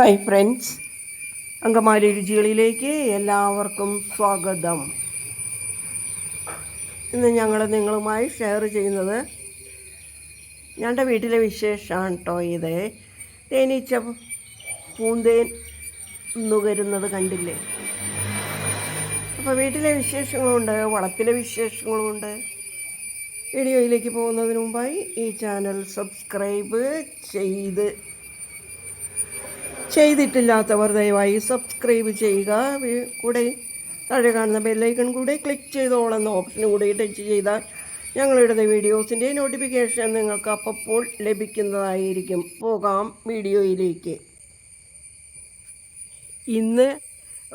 Hi friends Angamaly രുചികളിലേക്ക് എല്ലാവർക്കും സ്വാഗതം. ഇന്ന് ഞങ്ങൾ നിങ്ങളുമായി ഷെയർ ചെയ്യുന്നത് ഞങ്ങളുടെ വീട്ടിലെ വിശേഷമാണ് കേട്ടോ ഇത്. തേനീച്ച പൂന്തേൻ നുകരുന്നത് കണ്ടില്ലേ? അപ്പോൾ വീട്ടിലെ വിശേഷങ്ങളുണ്ട് വളപ്പിലെ വിശേഷങ്ങളുമുണ്ട് വീഡിയോയിലേക്ക് പോകുന്നതിന് മുമ്പായി ഈ ചാനൽ സബ്സ്ക്രൈബ് ചെയ്ത് ചെയ്തിട്ടില്ലാത്തവർ ദയവായി സബ്സ്ക്രൈബ് ചെയ്യുക. കൂടെ താഴെ കാണുന്ന ബെല്ലൈക്കൺ കൂടെ ക്ലിക്ക് ചെയ്തോളെന്ന ഓപ്ഷൻ കൂടി ടച്ച് ചെയ്താൽ ഞങ്ങളിടുന്ന വീഡിയോസിന്റെ നോട്ടിഫിക്കേഷൻ നിങ്ങൾക്ക് അപ്പോൾ ലഭിക്കുന്നതായിരിക്കും. പോകാം വീഡിയോയിലേക്ക്. ഇന്ന്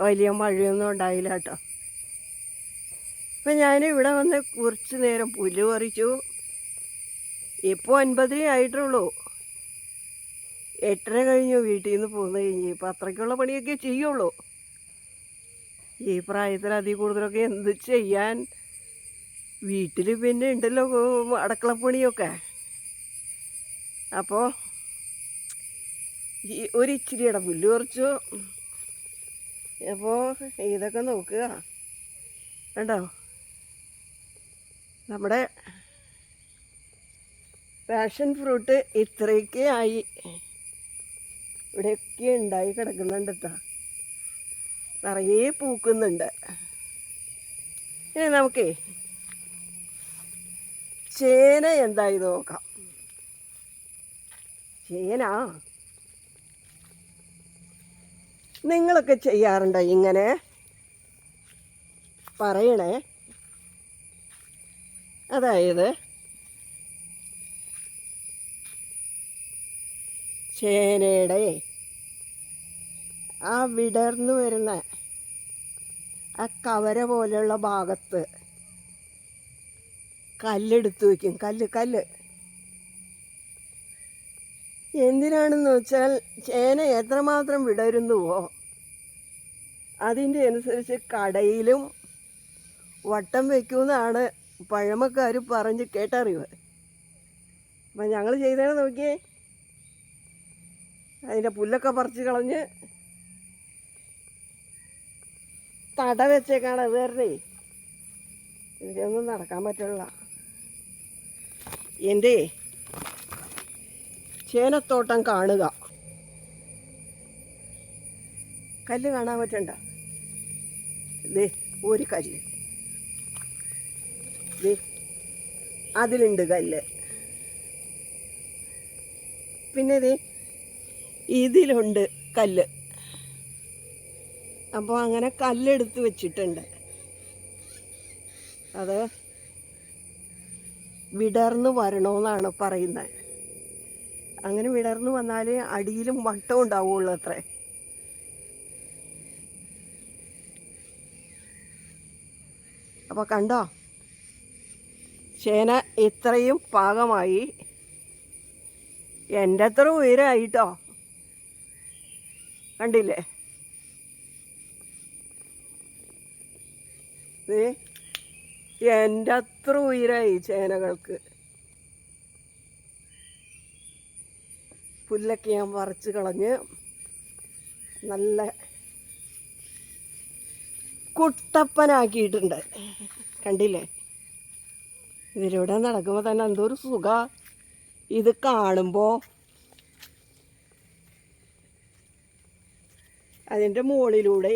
വലിയ മഴയൊന്നും ഉണ്ടായില്ല കേട്ടോ. അപ്പം ഞാൻ ഇവിടെ വന്ന് കുറച്ച് നേരം പുല്ല് പറിച്ചു. ഇപ്പോൾ ഒൻപതേ ആയിട്ടുള്ളൂ. എട്ടര കഴിഞ്ഞു വീട്ടിൽ നിന്ന് പോകുന്ന കഴിഞ്ഞ് ഇപ്പം അത്രയ്ക്കുള്ള പണിയൊക്കെ ചെയ്യുള്ളൂ. ഈ പ്രായത്തിൽ അതിൽ കൂടുതലൊക്കെ എന്ത് ചെയ്യാൻ? വീട്ടിൽ പിന്നെ ഉണ്ടല്ലോ അടുക്കളപ്പണിയൊക്കെ. അപ്പോൾ ഈ ഒരു ഇച്ചിരിയുടെ പുല്ല് കുറച്ചു. അപ്പോൾ ഇതൊക്കെ നോക്കുക. കണ്ടോ? നമ്മുടെ പാഷൻ ഫ്രൂട്ട് ഇത്രയൊക്കെ ആയി. ഇവിടെയൊക്കെ ഉണ്ടായി കിടക്കുന്നുണ്ട് കേട്ടോ നിറയെ പൂക്കുന്നുണ്ട്. ഇനി നമുക്കേ ചേന എന്തായി നോക്കാം. ചേന? നിങ്ങളൊക്കെ ചെയ്യാറുണ്ടോ ഇങ്ങനെ? പറയണേ. അതായത് ചേനയുടെ ആ വിടർന്നു വരുന്ന ആ കവര പോലെയുള്ള ഭാഗത്ത് കല്ലെടുത്ത് വയ്ക്കും കല്ല് കല്ല്. എന്തിനാണെന്ന് വെച്ചാൽ ചേന എത്രമാത്രം വിടരുന്നുവോ അതിന്റെ അനുസരിച്ച് കടയിലും വട്ടം വയ്ക്കുമെന്നാണ് പഴമക്കാർ പറഞ്ഞ് കേട്ടറിവ്. അപ്പം ഞങ്ങൾ ചെയ്തേനെ നോക്കിയേ. അതിന്റെ പുല്ലൊക്കെ പറിച്ച് കളഞ്ഞ് തട വെച്ചേക്കാണ് കാരണേ ഇതിലൊന്നും നടക്കാൻ പറ്റില്ല എന്റെ ചേനത്തോട്ടം കാണുക. കല്ല് കാണാൻ പറ്റണ്ട. ദേ ഒരു കല്ല്. ദേ അതിലുണ്ട് കല്ല്. പിന്നെ ദേ ഇതിലുണ്ട് കല്ല്. അപ്പോൾ അങ്ങനെ കല്ലെടുത്ത് വെച്ചിട്ടുണ്ട്. അത് വിടർന്ന് വരണമെന്നാണ് പറയുന്നത്. അങ്ങനെ വിടർന്ന് വന്നാൽ അടിയിലും വട്ടം ഉണ്ടാവുള്ളൂ അത്രേ. അപ്പോൾ കണ്ടോ? ചേന ഇത്രയും പാകമായി. എന്റെ അത്ര ഉയരമായിട്ടോ കണ്ടില്ലേ? എന്റെ അത്ര ഉയരായി ചേനകൾക്ക്. പുല്ലൊക്കെ ഞാൻ പറിച്ച് കളഞ്ഞ് നല്ല കുട്ടപ്പനാക്കിയിട്ടുണ്ട്. കണ്ടില്ലേ? ഇതിലൂടെ നടക്കുമ്പോൾ തന്നെ എന്തോ ഒരു സുഖ. ഇത് കാണുമ്പോൾ അതിന്റെ മുകളിലൂടെ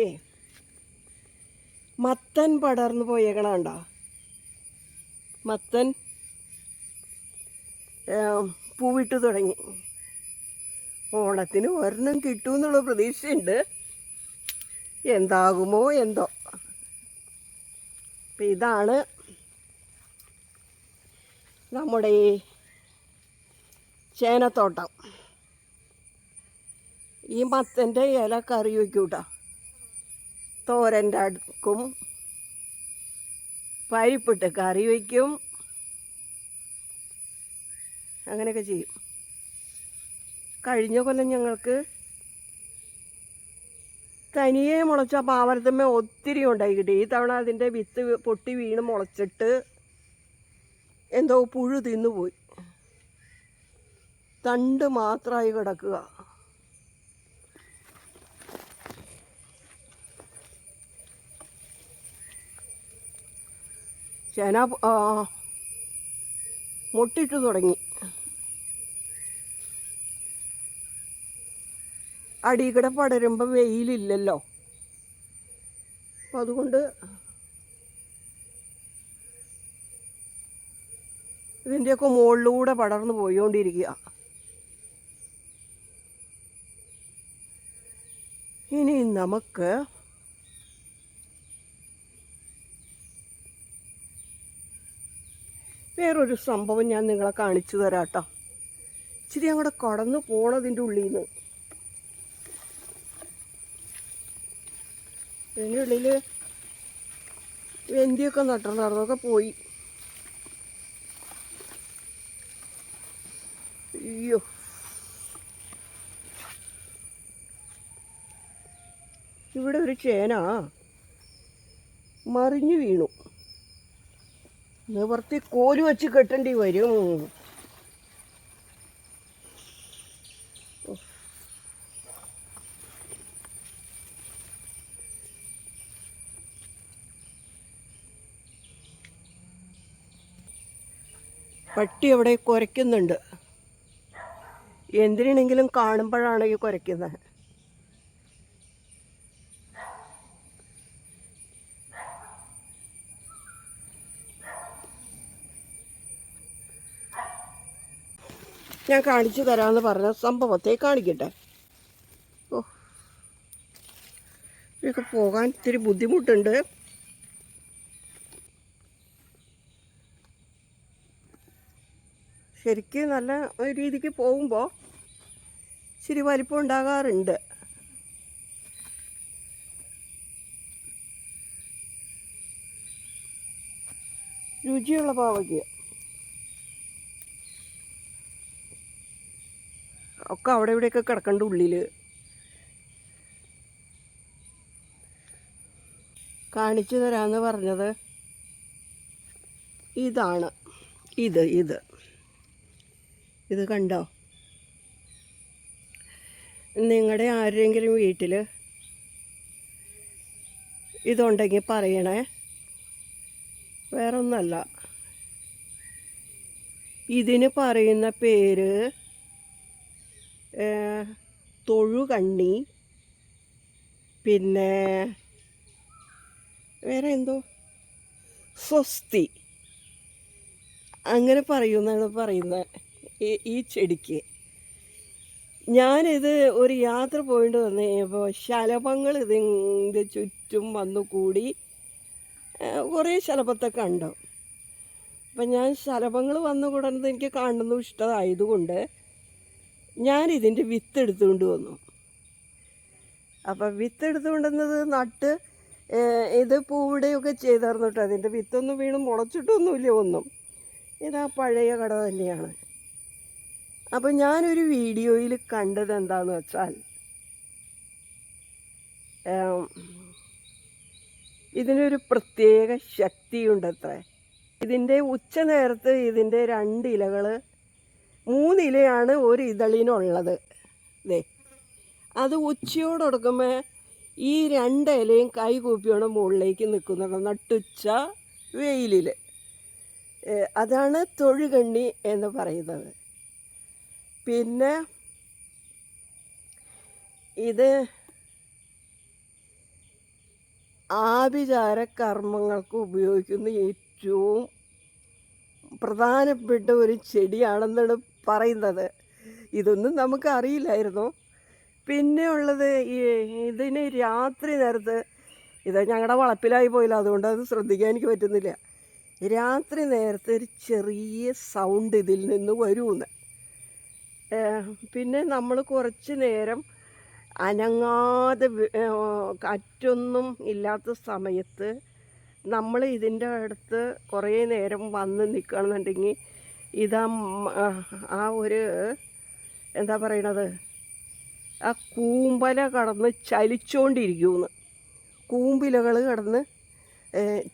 മത്തൻ പടർന്നു പോയേക്കണണ്ട. മത്തൻ പൂവിട്ട് തുടങ്ങി. ഓണത്തിന് ഒരെണ്ണം കിട്ടുമെന്നുള്ള പ്രതീക്ഷയുണ്ട്. എന്താകുമോ എന്തോ. അപ്പം ഇതാണ് നമ്മുടെ ഈ ചേനത്തോട്ടം. ഈ മത്തന്റെ ഇല കറി വയ്ക്കൂട്ടോ. തോരന്റെ അടുക്കും പരിപ്പിട്ട് കറി വയ്ക്കും. അങ്ങനെയൊക്കെ ചെയ്യും. കഴിഞ്ഞ കൊല്ലം ഞങ്ങൾക്ക് തനിയെ മുളച്ച പാവരത്തമ്മ ഒത്തിരി ഉണ്ടായി കിട്ടി. ഈ തവണ അതിന്റെ വിത്ത് പൊട്ടി വീണ് മുളച്ചിട്ട് എന്തോ പുഴു തിന്നുപോയി. തണ്ട് മാത്രമായി കിടക്കുക. ചേന മുട്ടിട്ട് തുടങ്ങി. അടിയിടെ പടരുമ്പോൾ വെയിലില്ലല്ലോ. അപ്പം അതുകൊണ്ട് ഇതിന്റെയൊക്കെ മുകളിലൂടെ പടർന്നു പോയിക്കൊണ്ടിരിക്കുക ഇനി നമുക്ക് വേറൊരു സംഭവം ഞാൻ നിങ്ങളെ കാണിച്ചു തരാം കേട്ടോ ഇച്ചിരി അങ്ങോട്ട് കടന്നു പോണതിന്റെ ഉള്ളിൽ നിന്ന് അതിന്റെ ഉള്ളിൽ വെന്തിയൊക്കെ നട്ടിട്ടുണ്ടായിരുന്നൊക്കെ പോയി. അയ്യോ. ഇവിടെ ഒരു ചേന. മറിഞ്ഞു വീണു. നിവർത്തി കോൽ വെച്ച് കെട്ടേണ്ടി വരും. പട്ടി അവിടെ കുരയ്ക്കുന്നുണ്ട്. എന്തിനാണെങ്കിലും കാണുമ്പോഴാണ് ഈ കുരയ്ക്കുന്നത്. ഞാൻ കാണിച്ചു തരാമെന്ന് പറഞ്ഞ സംഭവത്തെ കാണിക്കട്ടെ. ഓ. ഇതൊക്കെ പോകാൻ ഇത്തിരി ബുദ്ധിമുട്ടുണ്ട്. ശരിക്കും നല്ല രീതിക്ക് പോകുമ്പോൾ ഇച്ചിരി വലിപ്പം ഉണ്ടാകാറുണ്ട്. രുചിയുള്ള പാവയ്ക്ക്. ഒക്കെ അവിടെ ഇവിടെയൊക്കെ കിടക്കണ്ട ഉള്ളിൽ കാണിച്ചു തരാമെന്ന് പറഞ്ഞത് ഇതാണ്. ഇത് ഇത്. ഇത് കണ്ടോ? നിങ്ങളുടെ ആരെങ്കിലും വീട്ടിൽ ഇതുണ്ടെങ്കിൽ പറയണേ. വേറൊന്നല്ല. ഇതിന് പറയുന്ന പേര് തൊഴുകണ്ണി പിന്നെ വേറെ എന്തോ സ്വസ്തി. അങ്ങനെ പറയുമെന്നാണ് പറയുന്നത് ഈ ചെടിക്ക്. ഞാനിത് ഒരു യാത്ര പോയിട്ട് വന്നു കഴിഞ്ഞപ്പോൾ ശലഭങ്ങൾ ഇതിന്റെ ചുറ്റും വന്നു കൂടി കുറേ ശലഭത്തെ കണ്ടു. അപ്പം ഞാൻ ശലഭങ്ങൾ വന്നു കൂടുന്നത് എനിക്ക് കാണുന്നതും ഇഷ്ടമായതുകൊണ്ട് ഞാൻ വിത്തെടുത്തുകൊണ്ട് വന്നു. അപ്പം വിത്ത് എടുത്തുകൊണ്ടുവന്നത് നട്ട് ഇത് പൂവിടുകയൊക്കെ ചെയ്തായിരുന്നു കേട്ടോ. അതിന്റെ വിത്തൊന്നും വീണ് മുളച്ചിട്ടൊന്നുമില്ല ഒന്നും. ഇതാ പഴയ കട തന്നെയാണ്. അപ്പം ഞാനൊരു വീഡിയോയിൽ കണ്ടത് എന്താണെന്ന് വെച്ചാൽ ഇതിനൊരു പ്രത്യേക ശക്തിയുണ്ടത്രേ. ഇതിന്റെ ഉച്ച നേരത്ത് ഇതിന്റെ രണ്ട് ഇലകൾ മൂന്നിലയാണ് ഒരു ഇതളിനുള്ളത്. ദേ അത് ഉച്ചയോടൊടുക്കുമ്പോൾ ഈ രണ്ട് ഇലയും കൈ കൂപ്പിയോടെ മുകളിലേക്ക് നിൽക്കുന്നുണ്ട് നട്ടുച്ച വെയിലിൽ അതാണ് തൊഴുകണ്ണി എന്ന് പറയുന്നത്. പിന്നെ ഇത് ആഭിചാര കർമ്മങ്ങൾക്ക് ഉപയോഗിക്കുന്ന ഏറ്റവും പ്രധാനപ്പെട്ട ഒരു ചെടിയാണെന്നാണ് പറയുന്നത്. ഇതൊന്നും നമുക്ക് അറിയില്ലായിരുന്നു. പിന്നെ ഉള്ളത് ഈ ഇതിന് രാത്രി നേരത്ത് ഇത് ഞങ്ങളുടെ വളപ്പിലായി പോയില്ല. അതുകൊണ്ട് അത് ശ്രദ്ധിക്കാൻ എനിക്ക് പറ്റുന്നില്ല. രാത്രി നേരത്തെ ഒരു ചെറിയ സൗണ്ട് ഇതിൽ നിന്ന് വരുമെന്ന് പിന്നെ നമ്മൾ കുറച്ച് നേരം അനങ്ങാതെ കാറ്റൊന്നും ഇല്ലാത്ത സമയത്ത് നമ്മൾ ഇതിന്റെ അടുത്ത് കുറേ നേരം വന്ന് നിൽക്കണമെന്നുണ്ടെങ്കിൽ ഇതാ ആ ഒരു എന്താ പറയണത്? ആ കൂമ്പല കടന്ന് ചലിച്ചുകൊണ്ടിരിക്കുമെന്ന് കൂമ്പിലകൾ കടന്ന്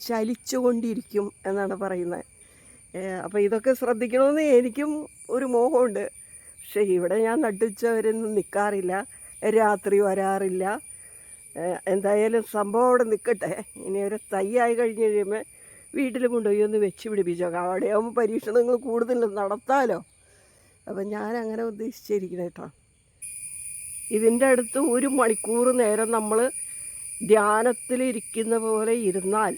ചലിച്ചുകൊണ്ടിരിക്കും എന്നാണ് പറയുന്നത് അപ്പോൾ ഇതൊക്കെ ശ്രദ്ധിക്കണമെന്ന് എനിക്കും ഒരു മോഹമുണ്ട്. പക്ഷേ ഇവിടെ ഞാൻ നട്ടുച്ചവരൊന്നും നിൽക്കാറില്ല രാത്രി വരാറില്ല. എന്തായാലും സംഭവം അവിടെ നിൽക്കട്ടെ ഇനി ഒരു തയ്യായി കഴിഞ്ഞ് കഴിയുമ്പോൾ വീട്ടിൽ കൊണ്ടുപോയി ഒന്ന് വെച്ച് പിടിപ്പിച്ചേക്കാം അവിടെയാകുമ്പോൾ പരീക്ഷണങ്ങൾ കൂടുതൽ നടത്താമല്ലോ അപ്പം ഞാൻ അങ്ങനെ ഉദ്ദേശിച്ചിരിക്കുന്നത് കേട്ടോ ഇതിന്റെ അടുത്ത് ഒരു മണിക്കൂർ നേരം നമ്മൾ ധ്യാനത്തിലിരിക്കുന്ന പോലെ ഇരുന്നാൽ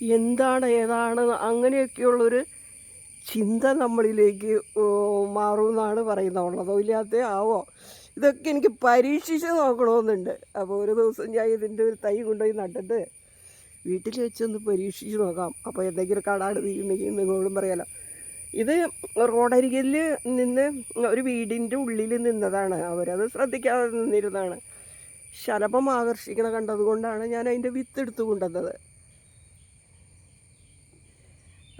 എന്താണ് ഏതാണ് അങ്ങനെയൊക്കെയുള്ളൊരു ചിന്ത നമ്മളിലേക്ക് മാറുമെന്നാണ് പറയുന്നത്. ഉള്ളതോ ഇല്ലാത്ത ആവോ? ഇതൊക്കെ എനിക്ക് പരീക്ഷിച്ച് നോക്കണമെന്നുണ്ട് അപ്പോൾ ഒരു ദിവസം ഞാൻ ഇതിന്റെ ഒരു തൈ കൊണ്ടുപോയി നട്ടിട്ട് വീട്ടിൽ വെച്ചൊന്ന് പരീക്ഷിച്ച് നോക്കാം. അപ്പോൾ എന്തെങ്കിലും കടാട് തീരുന്നെങ്കിൽ നിങ്ങളോടും പറയാലോ. ഇത് റോഡരികിൽ നിന്ന് ഒരു വീടിന്റെ ഉള്ളിൽ നിന്നതാണ്. അവരത് ശ്രദ്ധിക്കാതെ നിന്നിരുന്നതാണ്. ശലഭം ആകർഷിക്കണ കണ്ടതുകൊണ്ടാണ് ഞാൻ അതിന്റെ വിത്ത് എടുത്ത് കൊണ്ടുവന്നത്.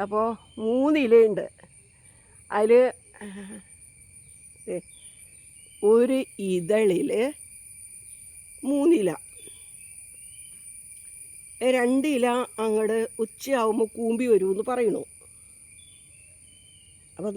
അപ്പോൾ മൂന്നിലയുണ്ട് അതിൽ ഒരു ഇതളിൽ മൂന്നില. രണ്ടില അങ്ങോട്ട് ഉച്ചയാവുമ്പോൾ കൂമ്പി വരുമെന്ന് പറയണു. അപ്പോൾ